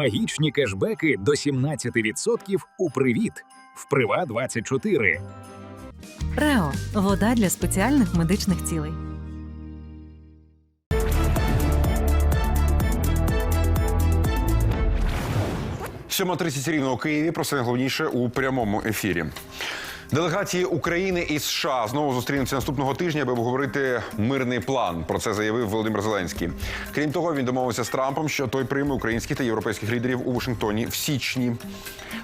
Магічні кешбеки до 17% у привіт в Прива 24 Рео вода для спеціальних медичних цілей. Сьома 30 рівно у Києві. Про це найголовніше у прямому ефірі. Делегації України і США знову зустрінуться наступного тижня, аби обговорити мирний план. Про це заявив Володимир Зеленський. Крім того, він домовився з Трампом, що той прийме українських та європейських лідерів у Вашингтоні в січні.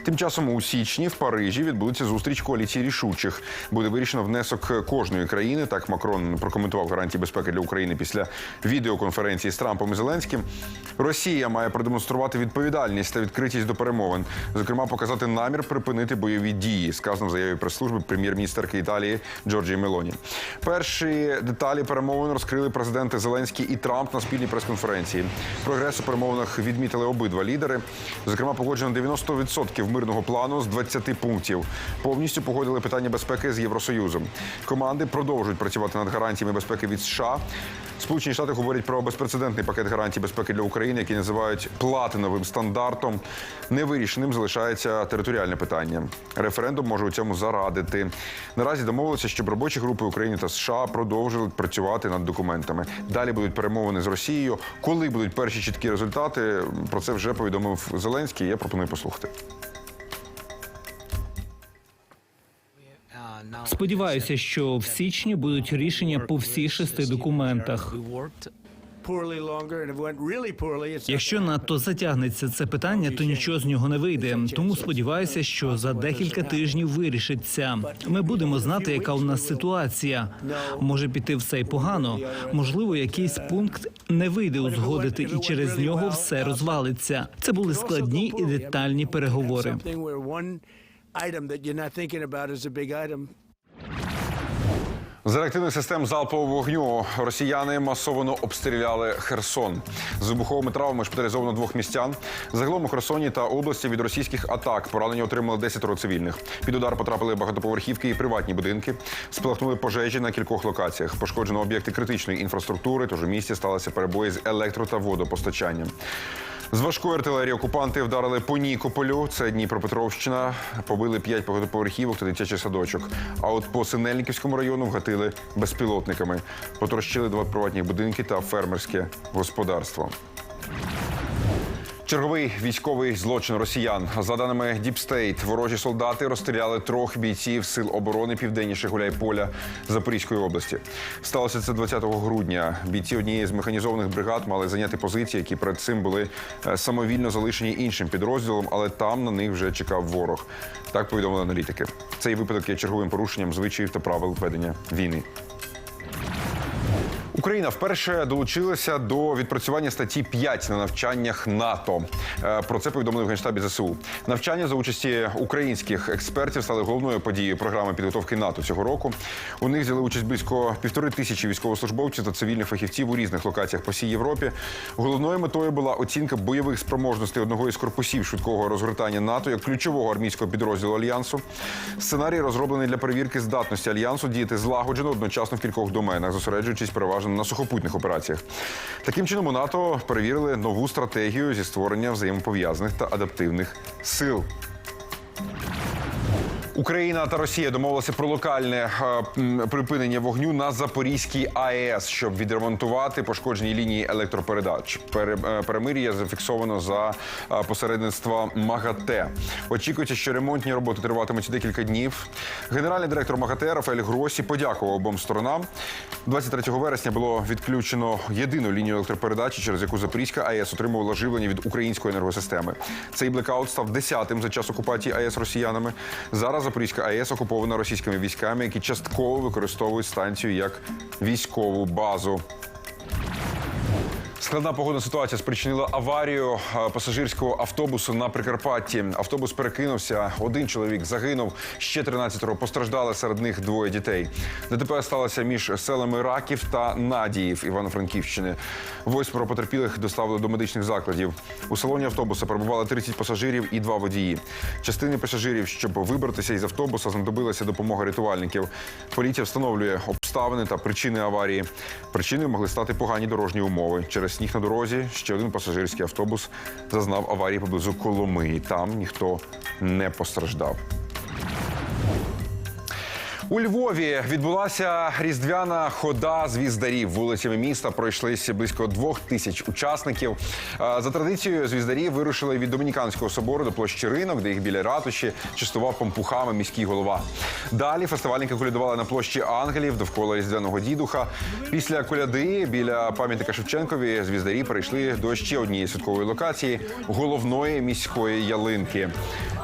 Тим часом у січні в Парижі відбудеться зустріч коаліції рішучих. Буде вирішено внесок кожної країни. Так Макрон прокоментував гарантії безпеки для України після відеоконференції з Трампом і Зеленським. Росія має продемонструвати відповідальність та відкритість до перемовин, зокрема, показати намір припинити бойові дії, сказано в заяві прес-служби прем'єр-міністерки Італії Джорджії Мелоні. Перші деталі перемовин розкрили президенти Зеленський і Трамп на спільній прес-конференції. Прогрес у перемовинах відмітили обидва лідери. Зокрема, погоджено 90% мирного плану з 20 пунктів. Повністю погодили питання безпеки з Євросоюзом. Команди продовжують працювати над гарантіями безпеки від США. Сполучені Штати говорять про безпрецедентний пакет гарантій безпеки для України, який називають платиновим стандартом. Невирішеним залишається територіальне питання. Референдум може у цьому зарадити. Наразі домовилися, щоб робочі групи України та США продовжили працювати над документами. Далі будуть перемовини з Росією. Коли будуть перші чіткі результати, про це вже повідомив Зеленський. Я пропоную послухати. Сподіваюся, що в січні будуть рішення по всіх шести документах. Якщо надто затягнеться це питання, то нічого з нього не вийде. Тому сподіваюся, що за декілька тижнів вирішиться. Ми будемо знати, яка у нас ситуація. Може піти все й погано. Можливо, якийсь пункт не вийде узгодити, і через нього все розвалиться. Це були складні і детальні переговори. Item that you're not thinking about is a big item. З реактивних систем залпового вогню росіяни масово обстріляли Херсон. З вибуховими травмами шпиталізовано двох містян. Загалом у Херсоні та області від російських атак поранені отримали 10 цивільних. Під удар потрапили багатоповерхівки і приватні будинки. Спалахнули пожежі на кількох локаціях. Пошкоджено об'єкти критичної інфраструктури. Тож у місті сталися перебої з електро та водопостачанням. З важкої артилерії окупанти вдарили по Нікополю, це Дніпропетровщина, побили п'ять багатоповерхівок та дитячий садочок. А от по Синельниківському району вгатили безпілотниками. Потрощили два приватні будинки та фермерське господарство. Черговий військовий злочин росіян. За даними Діпстейт, ворожі солдати розстріляли трьох бійців сил оборони південніше Гуляйполя Запорізької області. Сталося це 20 грудня. Бійці однієї з механізованих бригад мали зайняти позиції, які перед цим були е, самовільно залишені іншим підрозділом, але там на них вже чекав ворог. Так повідомили аналітики. Цей випадок є черговим порушенням звичаїв та правил ведення війни. Україна вперше долучилася до відпрацювання статті 5 на навчаннях НАТО. Е, Про це повідомили в генштабі ЗСУ. Навчання за участі українських експертів стали головною подією програми підготовки НАТО цього року. У них взяли участь близько півтори тисячі військовослужбовців та цивільних фахівців у різних локаціях по всій Європі. Головною метою була оцінка бойових спроможностей одного із корпусів швидкого розгортання НАТО як ключового армійського підрозділу альянсу. Сценарій розроблений для перевірки здатності альянсу діяти злагоджено одночасно в кількох доменах, зосереджуючись переважно на сухопутних операціях. Таким чином у НАТО перевірили нову стратегію зі створення взаємопов'язаних та адаптивних сил. Україна та Росія домовилися про локальне е, припинення вогню на Запорізькій АЕС, щоб відремонтувати пошкоджені лінії електропередач. Пере- е, Перемир'я зафіксовано за е, посередництва МАГАТЕ. Очікується, що ремонтні роботи триватимуть декілька днів. Генеральний директор МАГАТЕ Рафаель Гросі подякував обом сторонам. 23 вересня було відключено єдину лінію електропередачі, через яку Запорізька АЕС отримувала живлення від української енергосистеми. Цей блекаут став десятим за час окупації АЕС росіянами. Зараз Запорізька АЕС окупована російськими військами, які частково використовують станцію як військову базу. Складна погодна ситуація спричинила аварію е, пасажирського автобусу на Прикарпатті. Автобус перекинувся. Один чоловік загинув, ще 13 постраждали. Серед них двоє дітей. ДТП сталося між селами Раків та Надіїв Івано-Франківщини. Восьмеро потерпілих доставили до медичних закладів. У салоні автобуса перебували 30 пасажирів і два водії. Частині пасажирів, щоб вибратися із автобуса, знадобилася допомога рятувальників. Поліція встановлює обставини та причини аварії. Причиною могли стати погані дорожні умови. Через сніг на дорозі. Ще один пасажирський автобус зазнав аварії поблизу Коломиї. Там ніхто не постраждав. У Львові відбулася різдвяна хода звіздарів. Вулицями міста пройшлися близько двох тисяч учасників. Е, За традицією, звіздарі вирушили від Домініканського собору до площі ринок, де їх біля ратуші частував пампухами міський голова. Далі фестивальники колядували на площі ангелів довкола різдвяного дідуха. Після коляди біля пам'ятника Шевченкові звіздарі перейшли до ще однієї святкової локації головної міської ялинки.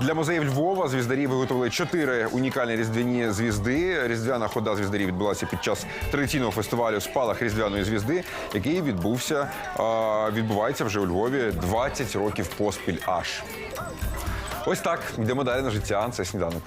Для музеїв Львова звіздарі виготовили чотири унікальні різдвяні звізди. Різдвяна хода звіздарів відбулася під час традиційного фестивалю Спалах різдвяної звізди, який відбувся відбувається вже у Львові 20 років поспіль. Аж ось так йдемо далі на життя. Це сніданок.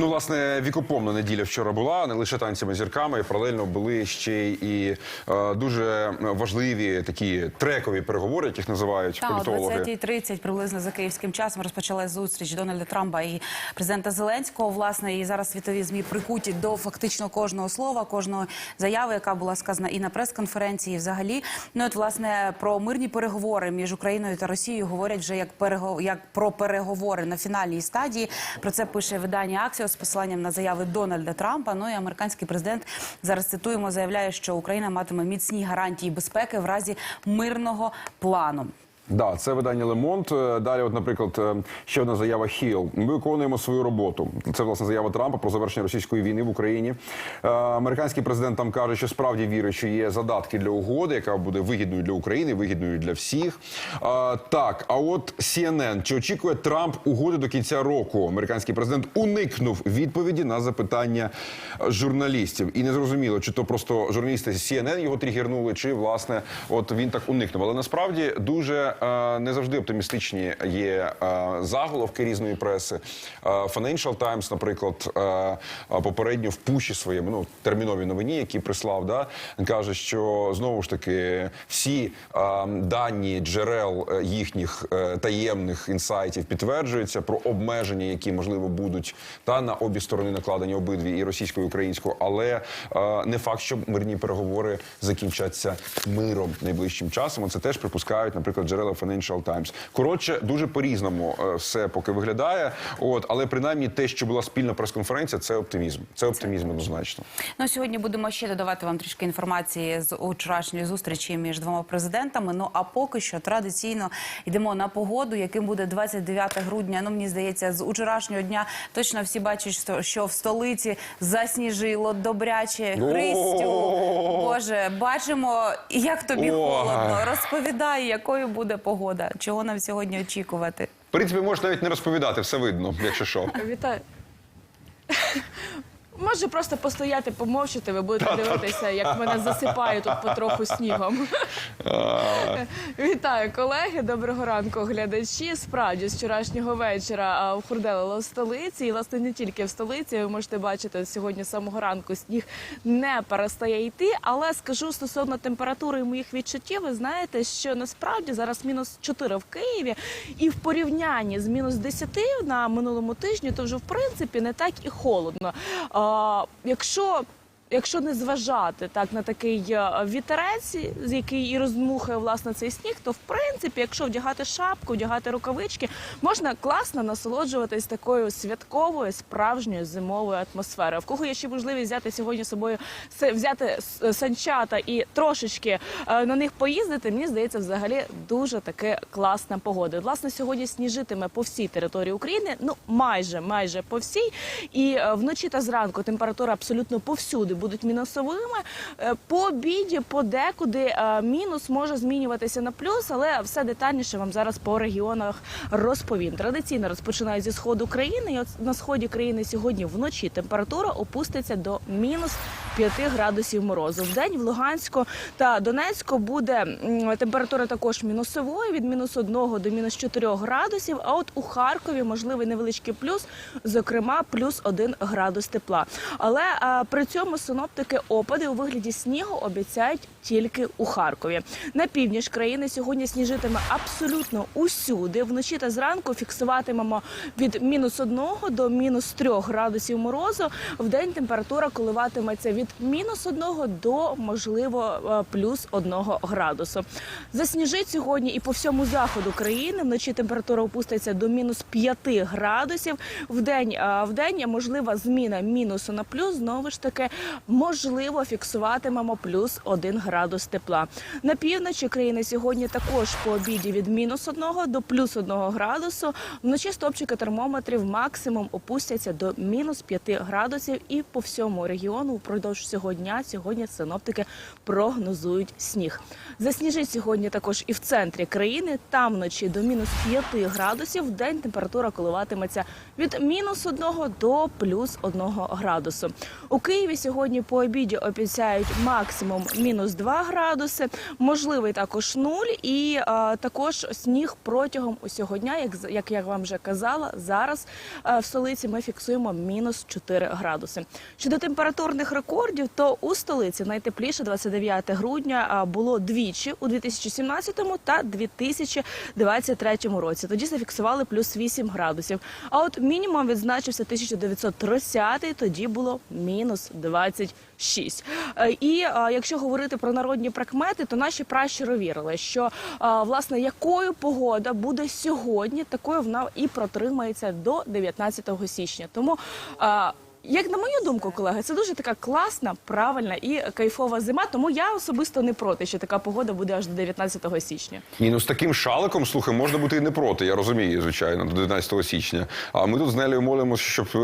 Ну, власне, вікопомна неділя вчора була не лише танцями зірками, паралельно були ще і е, дуже важливі такі трекові переговори, яких називають Та, о політологи. 20.30 приблизно за київським часом розпочалась зустріч Дональда Трампа і президента Зеленського. Власне, і зараз світові змі прикуті до фактично кожного слова, кожної заяви, яка була сказана і на прес-конференції, і взагалі. Ну от власне про мирні переговори між Україною та Росією говорять вже як перего... як про переговори на фінальній стадії. Про це пише видання Аксіо з посиланням на заяви Дональда Трампа. Ну і американський президент зараз цитуємо, заявляє, що Україна матиме міцні гарантії безпеки в разі мирного плану. Да, це видання Лемонт. Далі, от, наприклад, е, ще одна заява Хіл. Ми виконуємо свою роботу. Це власне заява Трампа про завершення російської війни в Україні. Е, Американський президент там каже, що справді вірить, що є задатки для угоди, яка буде вигідною для України, вигідною для всіх. Е, Так, а от CNN. чи очікує Трамп угоди до кінця року? Американський президент уникнув відповіді на запитання журналістів. І не зрозуміло, чи то просто журналісти CNN його тригернули, чи власне от він так уникнув. Але насправді дуже не завжди оптимістичні є е, заголовки різної преси. Е, Financial Times, наприклад, е, е, попередньо в пуші своєму ну терміновій новині, які прислав, да каже, що знову ж таки всі е, дані джерел е, їхніх е, таємних інсайтів підтверджуються про обмеження, які можливо будуть та на обі сторони накладені обидві і російською, і українською, але е, не факт, що мирні переговори закінчаться миром найближчим часом. Це теж припускають, наприклад, джерела Financial Times. Коротше, дуже по-різному е, все поки виглядає. От, але принаймні те, що була спільна прес-конференція, це оптимізм. Це оптимізм однозначно. Ну сьогодні будемо ще додавати вам трішки інформації з вчорашньої зустрічі між двома президентами. Ну а поки що традиційно йдемо на погоду, яким буде 29 грудня. Ну мені здається, з вчорашнього дня точно всі бачать, що в столиці засніжило добряче Христю. Боже, бачимо, як тобі холодно. Розповідай, якою буде погода, чого нам сьогодні очікувати. В принципі, можеш навіть не розповідати, все видно, якщо що. Вітаю. Може просто постояти, помовчати, ви будете дивитися, як мене засипає тут потроху снігом. Вітаю, колеги. Доброго ранку, глядачі. Справді, з вчорашнього вечора а, охурделило в столиці. І, власне, не тільки в столиці. Ви можете бачити, сьогодні з самого ранку сніг не перестає йти. Але скажу стосовно температури і моїх відчуттів, ви знаєте, що насправді зараз мінус 4 в Києві. І в порівнянні з мінус 10 на минулому тижні, то вже в принципі не так і холодно. Якщо Якщо не зважати так на такий е, вітерець, з який і роздмухує власне цей сніг, то в принципі, якщо вдягати шапку, вдягати рукавички, можна класно насолоджуватись такою святковою справжньою зимовою атмосферою. В кого є ще можливість взяти сьогодні собою взяти санчата і трошечки е, на них поїздити, мені здається, взагалі дуже таки класна погода. Власне, сьогодні сніжитиме по всій території України, ну майже майже по всій. І е, вночі та зранку температура абсолютно повсюди будуть мінусовими. Е, По обіді, подекуди е, мінус може змінюватися на плюс, але все детальніше вам зараз по регіонах розповім. Традиційно розпочинаю зі сходу країни. І от на сході країни сьогодні вночі температура опуститься до мінус 5 градусів морозу. В день в Луганську та Донецьку буде температура також мінусовою від мінус 1 до мінус 4 градусів. А от у Харкові можливий невеличкий плюс, зокрема плюс 1 градус тепла. Але а, при цьому синоптики опади у вигляді снігу обіцяють тільки у Харкові. На північ країни сьогодні сніжитиме абсолютно усюди. Вночі та зранку фіксуватимемо від мінус 1 до мінус 3 градусів морозу. В день температура коливатиметься від мінус 1 до можливо е, плюс 1 градусу. Засніжить сьогодні і по всьому заходу країни. Вночі температура опуститься до мінус 5 градусів. В день е, в день можлива зміна мінусу на плюс. Знову ж таки, можливо, фіксуватимемо плюс 1 градус тепла. На півночі країни сьогодні також по обіді від мінус 1 до плюс 1 градусу. Вночі стопчики термометрів максимум опустяться до мінус 5 градусів. І по всьому регіону впродовж всього дня сьогодні синоптики прогнозують сніг. Засніжить сьогодні також і в центрі країни. Там вночі до мінус 5 градусів. В день температура коливатиметься від мінус 1 до плюс 1 градусу. У Києві сьогодні по обіді обіцяють максимум мінус 2 градуси, можливий також нуль, і е, також сніг протягом усього дня. Як як я вам вже казала, зараз е, в столиці ми фіксуємо мінус 4 градуси. Щодо температурних рекордів, то у столиці найтепліше 29 грудня було двічі у 2017 та 2023 році. Тоді зафіксували плюс 8 градусів. А от мінімум відзначився 1930, тоді було мінус 26. Е, І якщо говорити про народні прикмети, то наші пращури вірили, що власне якою погода буде сьогодні, такою вона і протримається до 19 січня. Тому як на мою думку, колеги, це дуже така класна, правильна і кайфова зима. Тому я особисто не проти, що така погода буде аж до 19 січня. Ні, ну з таким шаликом, слухай, можна бути і не проти, я розумію, звичайно, до 19 січня. А ми тут з Нелею молимося, щоб е,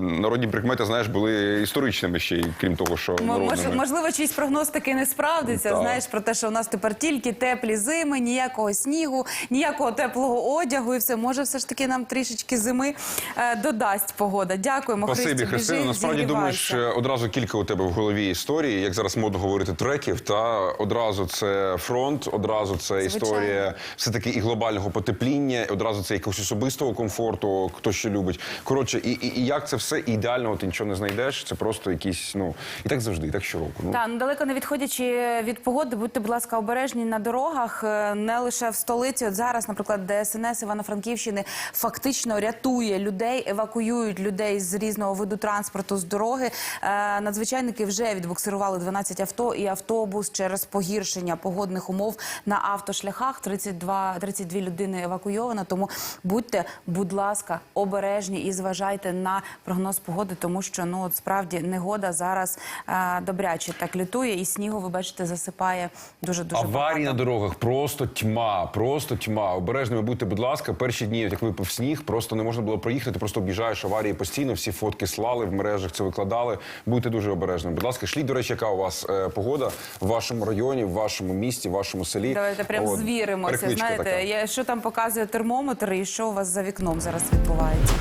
народні прикмети, знаєш, були історичними ще й крім того, що народними. можливо, чийсь прогноз таки не справдиться. Так. Знаєш про те, що у нас тепер тільки теплі зими, ніякого снігу, ніякого теплого одягу, і все може все ж таки нам трішечки зими е, додасть погода. Дякуємо. Спасибі, Христю, Христина. Насправді думаєш, одразу кілька у тебе в голові історії, як зараз модно говорити треків. Та одразу це фронт, одразу це Звичайно. історія все таки і глобального потепління, одразу це якогось особистого комфорту, хто що любить. Коротше, і, і, і як це все і ідеального ти нічого не знайдеш. Це просто якісь, ну і так завжди, і так щороку. Ну Та ну далеко не відходячи від погоди, будьте, будь ласка, обережні на дорогах, е, не лише в столиці. От зараз, наприклад, ДСНС Івано-Франківщини фактично рятує людей, евакуюють людей з різного виду транспорту з дороги. Е, Надзвичайники вже відбуксирували 12 авто і автобус через погіршення погодних умов на автошляхах. 32, 32 людини евакуйовано. Тому будьте, будь ласка, обережні і зважайте на прогноз погоди, тому що ну от справді негода зараз е, добряче так лютує, і снігу, ви бачите, засипає дуже дуже Аварії на дорогах просто тьма, просто тьма. Обережними будьте, будь ласка. Перші дні, як випав сніг, просто не можна було проїхати. Просто об'їжджаєш аварії постійно. Всі фотки слали в мережах, це викладали. Будьте дуже обережними. Будь ласка, шліть, до речі, яка у вас е, погода в вашому районі, в вашому місті, в вашому селі. Давайте прям От, звіримося. перекличка Знаєте, така. я, що там показує термометр і що у вас за вікном зараз відбувається.